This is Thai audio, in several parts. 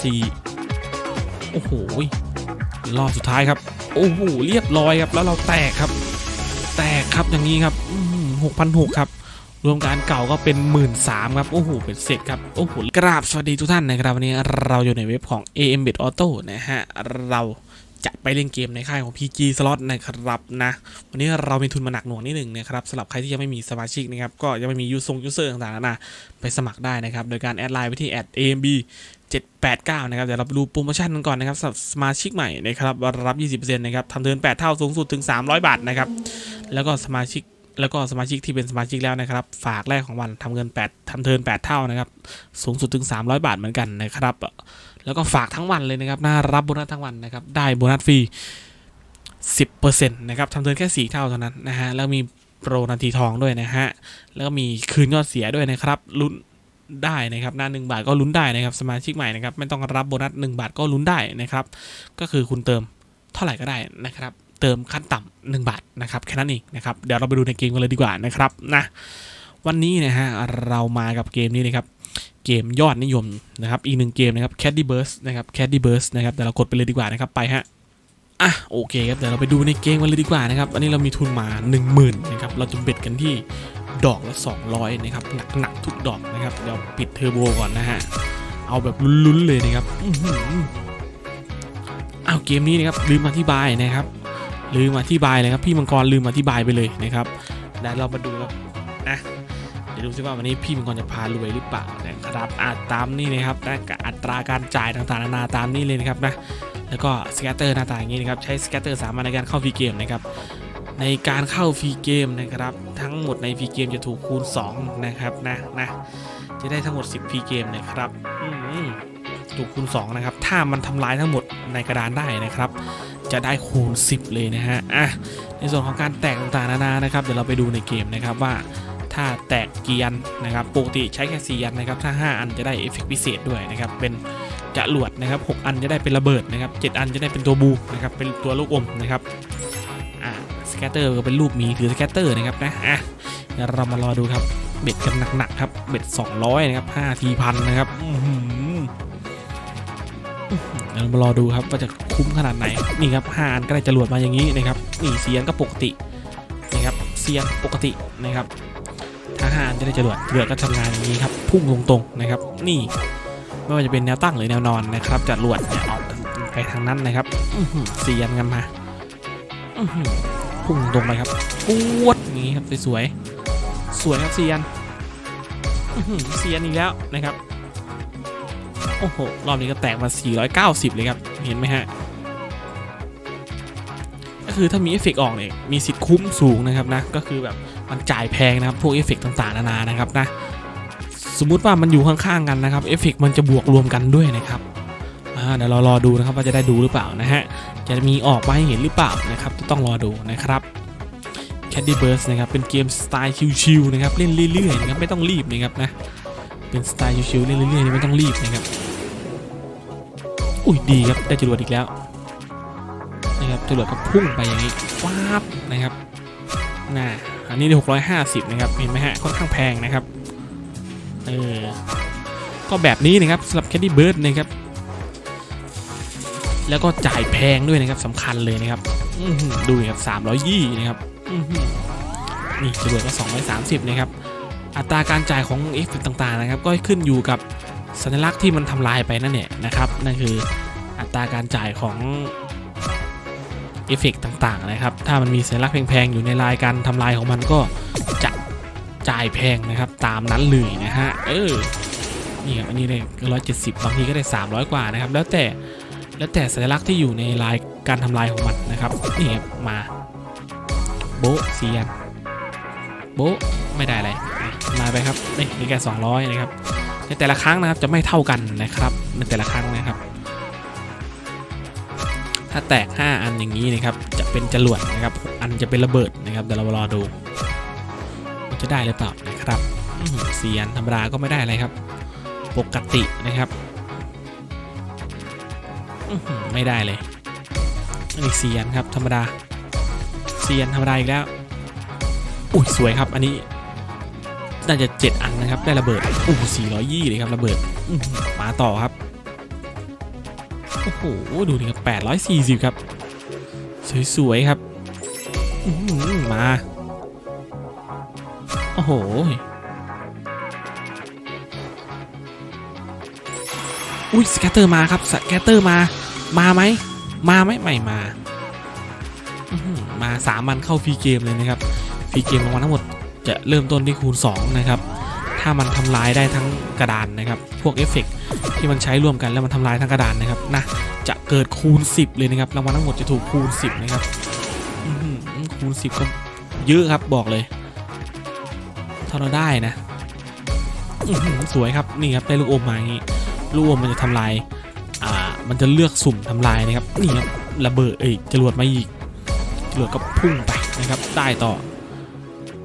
4 โอ้โหรอบสุดท้ายครับ โอ้โหเรียบร้อยครับ แล้วเราแตกครับ แตกครับอย่างนี้ครับหกพันหกครับ รวมการเก่าก็เป็นหมื่นสามครับ โอ้โห เป็นเสร็จครับ โอ้โหกราบสวัสดีทุกท่านนะครับ วันนี้เราอยู่ในเว็บของ AM Bet Auto นะฮะ เรา จะไปเล่นเกมในค่ายของ PG Slot นะครับนะวันนี้เรามีทุนมาหนักหน่วงนิดหนึ่งนะครับสำหรับใครที่ยังไม่มีสมาชิกนะครับก็ยังไม่มียูทรงยูเซอร์ต่างๆนะไปสมัครได้นะครับโดยการแอดไลน์ไปที่แอด @amb 789 นะครับเดี๋ยวเราดูโปรโมชั่นกันก่อนนะครับสำหรับสมาชิกใหม่นะครับรับ 20%นะครับทำเทิร์น8 เท่าสูงสุดถึง 300 บาทนะครับแล้วก็สมาชิก แล้วก็สมาชิกที่เป็นสมาชิกแล้วนะครับ ฝากแรกของวันทำเงิน 8ทำเทิน 8 เท่านะครับ สูงสุดถึง 300 บาทเหมือนกันนะครับ แล้วก็ฝากทั้งวันเลยนะครับน่ารับโบนัสทั้งวันนะครับ ได้โบนัสฟรี 10%นะครับทำเทินแค่ 4 เท่าเท่านั้นนะฮะ แล้วมีโปรนาทีทองด้วยนะฮะ แล้วก็มีคืนยอดเสียด้วยนะครับ ลุ้นได้นะครับหน้า1บาทก็ลุ้นได้นะครับ สมาชิกใหม่นะครับ ไม่ต้องรับโบนัส 1 บาทก็ลุ้นได้นะครับ ก็คือคุณเติมเท่าไหร่ก็ได้นะครับ เติมขั้นต่ำหนึ่งบาทนะครับแค่นั้นเองนะครับเดี๋ยวเราไปดูในเกมกันเลยดีกว่านะครับนะวันนี้นะฮะเรามากับเกมนี้นะครับเกมยอดนิยมนะครับอีกหนึ่งเกมนะครับ Caddy Burst นะครับ Caddy Burst นะครับเดี๋ยวเรากดไปเลยดีกว่านะครับไปฮะอะโอเคครับเดี๋ยวเราไปดูในเกมกันเลยดีกว่านะครับอันนี้เรามีทุนมา 10,000นะครับเราจะเบ็ดกันที่ดอกละ 200นะครับหนักๆทุกดอกนะครับเดี๋ยวปิดเทอร์โบก่อนนะฮะเอาแบบลุ้นๆเลยนะครับอื้อหือเอาเกมนี้นะครับลืมอธิบายนะครับ ลืมอธิบายเลยครับพี่มังกรลืมอธิบายไปเลยนะครับเดี๋ยวเรามาดูครับนะเดี๋ยวดูซิว่าวันนี้พี่มังกรจะพารวยหรือเปล่านะครับอาตามนี่นะครับนะอัตราการจ่ายต่างๆนานาตามนี่เลยนะครับนะแล้วก็สแกตเตอร์หน้าตาอย่างนี้นะครับใช้สแกตเตอร์สามารถในการเข้าฟรีเกมนะครับในการเข้าฟรีเกมนะครับทั้งหมดในฟรีเกมจะถูกคูณ 2 นะครับนะนะจะได้ทั้งหมด 10ฟรีเกมนะครับถูกคูณ 2 นะครับ ถ้ามันทำลายทั้งหมดในกระดานได้นะครับ จะได้คูณ 10 เลยนะฮะอะในส่วนของการแตกต่างๆนานานะครับเดี๋ยวเราไปดูในเกมนะครับว่าถ้าแตกกี่อันนะครับปกติใช้แค่4อันนะครับถ้า 5 อันจะได้เอฟเฟกต์พิเศษด้วยนะครับเป็นจรวดนะครับ6อันจะได้เป็นระเบิดนะครับ7อันจะได้เป็นตัวบูนะครับเป็นตัวลูกอมนะครับอะสแกตเตอร์ก็เป็นรูปมีถือสแกตเตอร์นะครับนะอะเดี๋ยวเรามารอดูครับเบ็ดกันหนักๆครับเบ็ด200นะครับ5ทีพันนะครับ มารอดูครับว่าจะคุ้มขนาดไหนนี่ครับ5อันก็ได้จรวดมาอย่างนี้นะครับนี่เซียนก็ปกตินะครับเซียนปกตินะครับถ้า5อันจะได้จรวดจรวดก็ทำงานอย่างนี้ครับพุ่งตรงๆนะครับ นี่ไม่ว่าจะเป็นแนวตั้งหรือแนวนอนนะครับจรวดเนี่ยออกไปทางนั้นนะครับเซียนกันมาพุ่งตรงไปครับปวดอย่างนี้ครับสวยๆสวยครับเซียนเซียนอีกแล้วนะครับ โอ้โห รอบนี้ก็แตกมา 490 เลยครับ เห็นไหมฮะ ก็คือถ้ามีเอฟเฟกต์ออกเนี่ย มีสิทธิ์คุ้มสูงนะครับนะ ก็คือแบบมันจ่ายแพงนะครับ พวกเอฟเฟกต์ต่างๆนานานะครับนะ สมมุติว่ามันอยู่ข้างๆกันนะครับ เอฟเฟกต์มันจะบวกรวมกันด้วยนะครับอ่าเดี๋ยวเรารอดูนะครับว่าจะได้ดูหรือเปล่านะฮะ จะมีออกมาให้เห็นหรือเปล่านะครับต้องรอดูนะครับ Candy Burst นะครับ เป็นเกมสไตล์ชิลๆนะครับ เล่นเรื่อยๆนะครับ ไม่ต้องรีบนะครับนะ เป็นสไตล์ชิลๆเรื่อยๆไม่ต้องรีบนะครับ อุ้ยดีครับได้จรวดอีกแล้วนะครับจรวดก็พุ่งไปอย่างนี้ว้าบนะครับน่าอันนี้ได้650 นะครับเห็นไหมฮะค่อนข้างแพงนะครับเออก็แบบนี้นะครับสำหรับ Candy Bird นะครับแล้วก็จ่ายแพงด้วยนะครับสำคัญเลยนะครับดูนะครับ320นะครับนี่จรวดก็230นะครับ อัตราการจ่ายของเอฟเฟกต่างๆนะครับ ก็ขึ้นอยู่กับสัญลักษณ์ที่มันทำลายไปนั่นเนี่ยนะครับนั่นคืออัตราการจ่ายของเอฟเฟกต่างๆนะครับ ถ้ามันมีสัญลักษณ์แพงๆอยู่ในลายการทำลายของมันก็จะจ่ายแพงนะครับ ตามนั้นเลยนะฮะเออนี่ครับอันนี้เลยร้อยเจ็ดสิบบางทีก็ได้ 300 กว่านะครับ แล้วแต่แล้วแต่สัญลักษณ์ที่อยู่ในลายการทำลายของมันนะครับนี่ครับมาโบเซียนโบไม่ได้อะไรมาไปครับนี่มีแค่200นะครับในแต่ละครั้งนะครับจะไม่เท่ากันนะครับในแต่ละครั้งนะครับ ถ้าแตก 5 อันอย่างนี้นะครับจะเป็นจรวดนะครับอันจะเป็นระเบิดนะครับเดี๋ยวเรารอดูจะได้หรือเปล่านะครับอื้อหือเสียนธรรมดาก็ไม่ได้อะไรครับ ปกตินะครับไม่ได้เลยอันนี้เสียนครับธรรมดาเสียนธรรมดาอีกแล้วอุ้ยสวยครับอันนี้ น่าจะ 7 อันนะครับ ได้ระเบิดโอ้โห420เลยครับระเบิดมาต่อครับ โอ้โห ดูดิครับ840 ครับ สวยๆครับมา โอ้โหอุ้ยสแกตเตอร์มาครับสแกตเตอร์มา มาไหมมาไหมไม่มา มาสามันเข้าฟรีเกมเลยนะครับฟรีเกมรางวัลทั้งหมด จะเริ่มต้นที่คูณ 2 นะครับ ถ้ามันทำลายได้ทั้งกระดานนะครับ พวกเอฟเฟกต์ที่มันใช้ร่วมกันแล้วมันทำลายทั้งกระดานนะครับนะจะเกิดคูณ 10 เลยนะครับรางวัลทั้งหมดจะถูกคูณ 10 นะครับคูณ 10 ก็เยอะครับบอกเลยถ้าเราได้นะสวยครับนี่ครับได้ลูกอมมาอย่างงี้ลูกอมมันจะทำลายอ่ามันจะเลือกสุ่มทำลายนะครับนี่ครับระเบิดเอ้ยจรวดมาอีกจรวดก็พุ่งไปนะครับ ได้ต่อ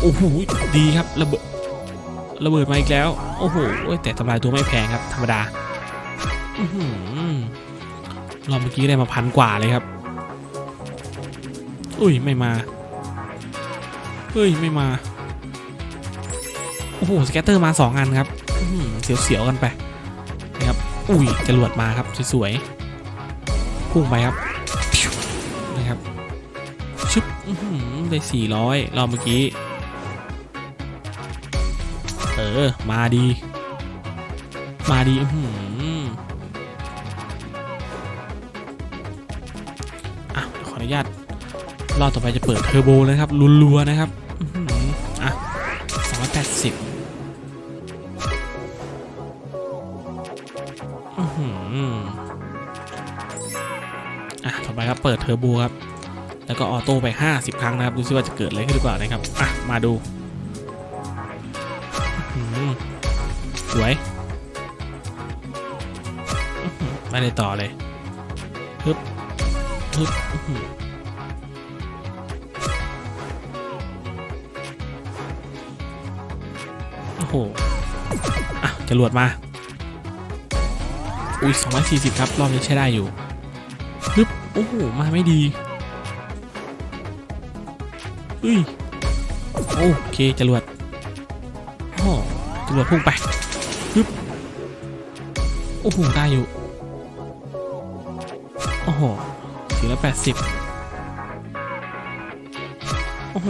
โอ้โหดีครับระเบิดระเบิดมาอีกแล้ว โอ้โหแต่ทำลายตัวไม่แพงครับ ธรรมดาอรอบเมื่อกี้ได้มาพันกว่าเลยครับ อุ้ยไม่มาเฮ้ยไม่มา โอ้โหสแกตเตอร์มาสองอันครับเสียวๆกันไปนะครับอุ้ยจรวดมาครับสวยๆพุ่งไปครับนะครับชึบได้สี่ร้อยรอบเมื่อกี้ เออ มาดี มาดีอื้อหืออะขออนุญาตรอบต่อไปจะเปิดเทอร์โบเลยนะครับรัวๆนะครับอืมอะสองร้อยแปดสิบอื้อหืออะต่อไปครับเปิดเทอร์โบครับ แล้วก็ออโต้ไป 50 ครั้งนะครับ ดูซิว่าจะเกิดอะไรขึ้นหรือเปล่านะครับ อะ มาดู สวยอื้อหือไม่ได้ต่อเลยฮึบฮึบโอ้โหอะจรวดมา อุ้ย240 ครับ รอบนี้ใช้ได้อยู่ฮึบโอ้โห มาไม่ดีเฮ้ย โอเคจรวดโอ้จรวดพุ่งไป ฮึบโอ้โหได้อยู่ โอ้โหสี่ร้อยแปดสิบโอ้โห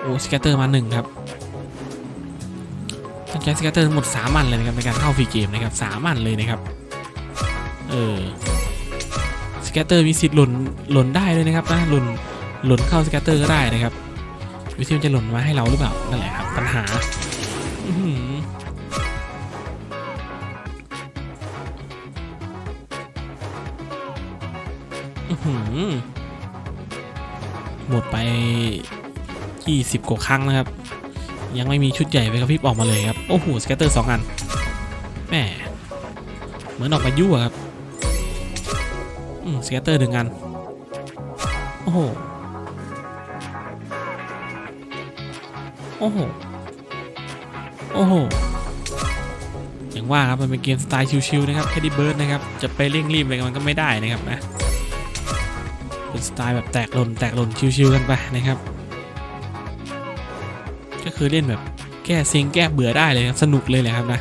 โอ้สแกตเตอร์มาหนึ่งครับต้องใช้สแกตเตอร์ทั้งหมด3อันเลยนะครับในการเข้าฟรีเกมนะครับสามอันเลยนะครับ เออสแกตเตอร์มีสิทธิ์หล่นหล่นได้เลยนะครับนะหล่นหล่นเข้าสแกตเตอร์ก็ได้นะครับวิธีมันจะหล่นมาให้เราหรือเปล่านั่นแหละครับปัญหาอื หืหมดไป 20 กว่าครั้งนะครับ ยังไม่มีชุดใหญ่ไปกระพริบออกมาเลยครับ โอ้โหสแกตเตอร์สองอันแหมเหมือนออกมายั่วครับอืมสแกตเตอร์หนึ่งอัน โอ้โห โอ้โห โอ้โห อย่างว่าครับมันเป็นเกมสไตล์ชิวๆนะครับแคดดี้เบิร์ดนะครับ จะไปเร่งรีบอะไรกันมันก็ไม่ได้นะครับนะ เป็นสไตล์แบบแตกหล่นแตกหล่นชิวๆกันไปนะครับ ก็คือเล่นแบบแก้ซิงแก้เบื่อได้เลยครับสนุกเลยแหละครับนะ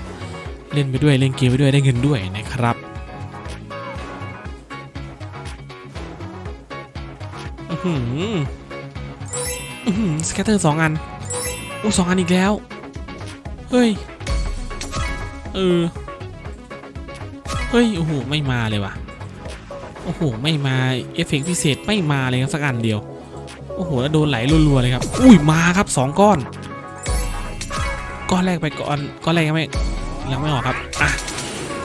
เล่นไปด้วยเล่นเกมไปด้วยได้เงินด้วยนะครับอือหืออือหือสแกตเตอร์สองอันโอ้สองอันอีกแล้ว เฮ้ย เออ เฮ้ย โอ้โห ไม่มาเลยว่ะ โอ้โห ไม่มา เอฟเฟกต์พิเศษไม่มาเลยครับสักอันเดียว โอ้โห แล้วโดนไหลรัวๆเลยครับ อุ้ย มาครับสองก้อน ก้อนแรกไปก่อน ก้อนแรกยังไม่ยังไม่ออกครับ อะ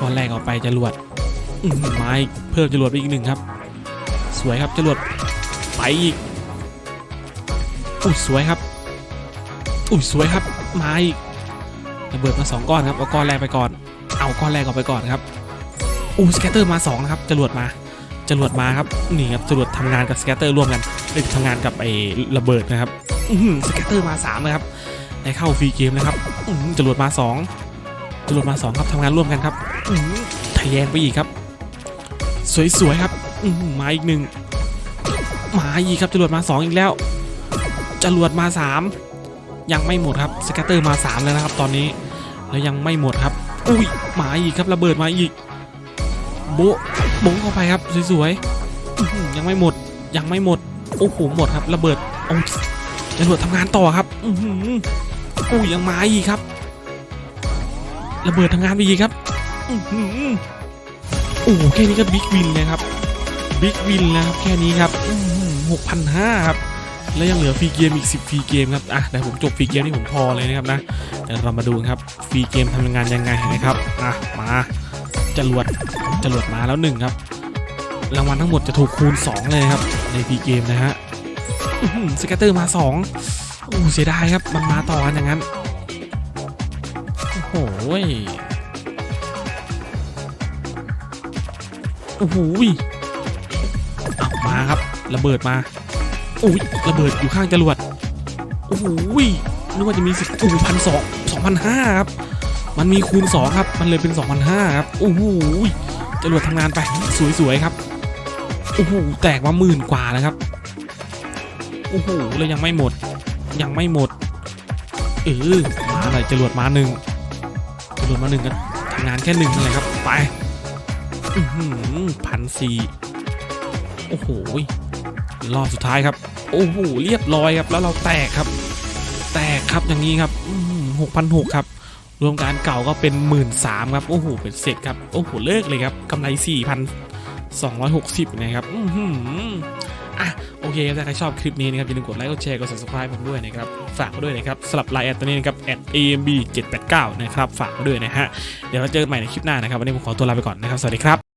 ก้อนแรกออกไปจรวดอืมมาอีกเพิ่มจรวดไปอีกหนึ่งครับ สวยครับจรวดไปอีกอุ้ยสวยครับอุ้ยสวยครับมาอีกระเบิดมาสองก้อนครับเอาก้อนแรกไปก่อน เอาก้อนแรกออกไปก่อนครับอู้สแกตเตอร์มาสองนะครับจรวดมา จรวดมาครับนี่ครับจรวดทำงานกับสแกตเตอร์ร่วมกันเอ้ยทำงานกับไอ้ระเบิดนะครับสแกตเตอร์มาสามนะครับได้เข้าฟรีเกมเลยครับจรวดมาสองจรวดมาสองครับทำงานร่วมกันครับทะแยงไปอีกครับ สวยๆครับมาอีกหนึ่งมาอีกครับจรวดมาสองอีกแล้วจรวดมาสามยังไม่หมดครับสแกตเตอร์มาสามแล้วนะครับ ตอนนี้แล้วยังไม่หมดครับ อุ้ยมาอีกครับระเบิดมาอีก โบะโบเข้าไปครับสวยๆยังไม่หมดยังไม่หมดโอ้โหหมดครับระเบิดโอ้ระเบิดทำงานต่อครับอือหืออุ้ยังมาอีกครับ ระเบิดทำงานไปอีกครับอื้อโอ้แค่นี้ก็บิ๊กวินเลยครับบิ๊กวินแล้วครับแค่นี้ครับหกพันห้าครับแล้วยังเหลือฟรีเกมอีก 10ฟรีเกมครับอะเดี๋ยวผมจบฟรีเกมนี่ผมพอเลยนะครับนะเดี๋ยวเรามาดูครับฟรีเกมทำงานยังไงนะครับอะมา จรวดจรวดมาแล้วหนึ่งครับ รางวัลทั้งหมดจะถูกคูณ 2 เลยครับ ในฟรีเกมนะฮะสเกตเตอร์มา2โอ้เสียดายครับ มันมาต่อกันอย่างนั้น โอ้โหโอ้โหเอามาครับ ระเบิดมาอุ้ยระเบิดอยู่ข้างจรวดโอ้โหนึกว่าจะมีสิบโอ้พันสองสองพันห้าครับ มันมีคูณสองครับ มันเลยเป็นสองพันห้าครับ โอ้โหจรวดทำงานไป สวย ๆ ครับ โอ้โห แตกมาหมื่นกว่าแล้วครับ โอ้โหแล้วยังไม่หมด ยังไม่หมด เออ มาหน่อยจรวดมาหนึ่งจรวดมาหนึ่งก็ทำงานแค่หนึ่งนั่นแหละครับ ไปพันสี่โอ้โห รอบสุดท้ายครับ โอ้โห เรียบร้อยครับ แล้วเราแตกครับ แตกครับอย่างนี้ครับหกพันหกครับ รวมการเก่าก็เป็นหมื่นสามครับ โอ้โห เป็นเสร็จครับ โอ้โห เลิกเลยครับกำไรสี่พันสองร้อยหกสิบนะครับ อือหืออะ โอเคครับถ้าใครชอบคลิปนี้นะครับอย่าลืมกดไลค์กดแชร์กด subscribe ผมด้วยนะครับ ฝากด้วยนะครับสลับไลน์แอดตัวนี้นะครับ @amb 789 นะครับ ฝากด้วยนะฮะ เดี๋ยวเราเจอกันใหม่ในคลิปหน้านะครับ วันนี้ผมขอตัวลาไปก่อนนะครับ สวัสดีครับ